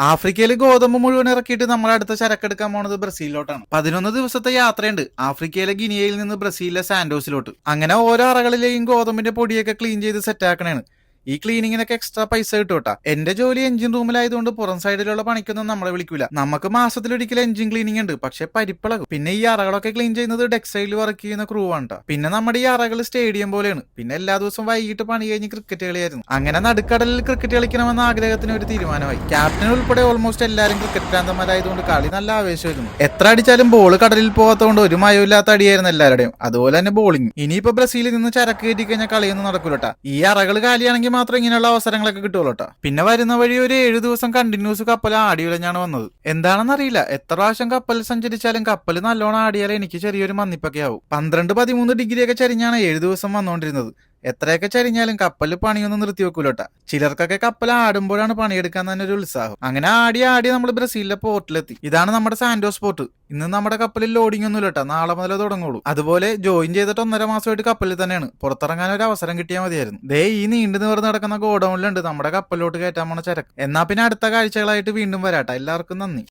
ആഫ്രിക്കയിൽ ഗോതമ്പ് മുഴുവൻ ഇറക്കിയിട്ട് നമ്മൾ അടുത്ത ചരക്കെടുക്കാൻ പോണത് ബ്രസീലിലോട്ടാണ്. പതിനൊന്ന് ദിവസത്തെ യാത്രയുണ്ട്. ആഫ്രിക്കയിലെ ഗിനിയയിൽ നിന്ന് ബ്രസീലിലെ സാന്റോസിലോട്ട്. അങ്ങനെ ഓരോ അറകളിലെയും ഗോതമ്പിന്റെ പൊടിയൊക്കെ ക്ലീൻ ചെയ്ത് സെറ്റ് ആക്കണേണ്. ഈ ക്ലീനിങ്ങിനൊക്കെ എക്സ്ട്രാ പൈസ കിട്ടും കേട്ടാ എന്റെ ജോലി എഞ്ചിൻ റൂമിലായതുകൊണ്ട് പുറം സൈഡിലുള്ള പണിക്കൊന്നും നമ്മളെ വിളിക്കൂല. നമുക്ക് മാസത്തിലൊരിക്കൽ എഞ്ചിൻ ക്ലീനിങ് ഉണ്ട്. പക്ഷെ പരിപ്പിളകും. പിന്നെ ഈ അറകളൊക്കെ ക്ലീൻ ചെയ്യുന്നത് ഡെക്സൈഡിൽ വർക്ക് ചെയ്യുന്ന ക്രൂ ആണ് പിന്നെ നമ്മുടെ ഈ അറകൾ സ്റ്റേഡിയം പോലെയാണ്. പിന്നെ എല്ലാ ദിവസവും വൈകിട്ട് പണി കഴിഞ്ഞ് ക്രിക്കറ്റ് കളിയായിരുന്നു. അങ്ങനെ നടുക്കടലിൽ ക്രിക്കറ്റ് കളിക്കണമെന്ന ആഗ്രഹത്തിന് ഒരു തീരുമാനമായി. ക്യാപ്റ്റൻ ഉൾപ്പെടെ ഓൾമോസ്റ്റ് എല്ലാവരും ക്രിക്കറ്റ് ഭ്രാന്തന്മാരായതുകൊണ്ട് കളി നല്ല ആവേശമായിരുന്നു. എത്ര അടിച്ചാലും ബോൾ കടലിൽ പോകാത്തതുകൊണ്ട് ഒരു മയമില്ലാത്ത അടിയായിരുന്നു എല്ലാവരുടെയും. അതുപോലെ തന്നെ ബോളിംഗ് ഇനിയിപ്പോ ബ്രസീലിൽ നിന്ന് ചരക്ക് കയറ്റി കഴിഞ്ഞാൽ കളിയൊന്നും നടക്കൂലട്ടാ ഈ അറകൾ കാലിയാണെങ്കിൽ മാത്രം ഇങ്ങനെയുള്ള അവസരങ്ങളൊക്കെ കിട്ടുള്ളൂ പിന്നെ വരുന്ന വഴി ഒരു ഏഴു ദിവസം കണ്ടിന്യൂസ് കപ്പൽ ആടിയുലഞ്ഞാണ് വന്നത്. എന്താണെന്നറിയില്ല എത്ര പ്രാവശ്യം കപ്പൽ സഞ്ചരിച്ചാലും കപ്പൽ നല്ലോണം ആടിയാൽ എനിക്ക് ചെറിയൊരു മന്നിപ്പൊക്കെ ആവും. പന്ത്രണ്ട് പതിമൂന്ന് ഡിഗ്രി ഒക്കെ ചരിഞ്ഞാണ് ഏഴു ദിവസം വന്നുകൊണ്ടിരുന്നത്. എത്രയൊക്കെ ചരിഞ്ഞാലും കപ്പലിൽ പണിയൊന്നും നിർത്തി വെക്കൂലോട്ടാ ചിലർക്കൊക്കെ കപ്പൽ ആടുമ്പോഴാണ് പണിയെടുക്കാൻ തന്നെ ഒരു ഉത്സാഹം. അങ്ങനെ ആടി ആടി നമ്മൾ ബ്രസീലിലെ പോർട്ടിലെത്തി. ഇതാണ് നമ്മുടെ സാന്റോസ് പോർട്ട് ഇന്ന് നമ്മുടെ കപ്പലിൽ ലോഡിംഗ് ഒന്നും ഇല്ലട്ടാ നാളെ മുതലേ തുടങ്ങുള്ളൂ. അതുപോലെ ജോയിൻ ചെയ്തിട്ട് ഒന്നര മാസമായിട്ട് കപ്പലിൽ തന്നെയാണ്. പുറത്തിറങ്ങാൻ ഒരു അവസരം കിട്ടിയാൽ മതിയായിരുന്നു. ദേ ഈ നീണ്ടു നിവർന്ന് നടക്കുന്ന ഗോഡൌണിലുണ്ട്. നമ്മുടെ കപ്പലിലോട്ട് കയറ്റാൻ പോണ ചരക്ക്. എന്നാ പിന്നെ അടുത്ത കാഴ്ചകളായിട്ട് വീണ്ടും വരാട്ടാ. എല്ലാവർക്കും നന്ദി.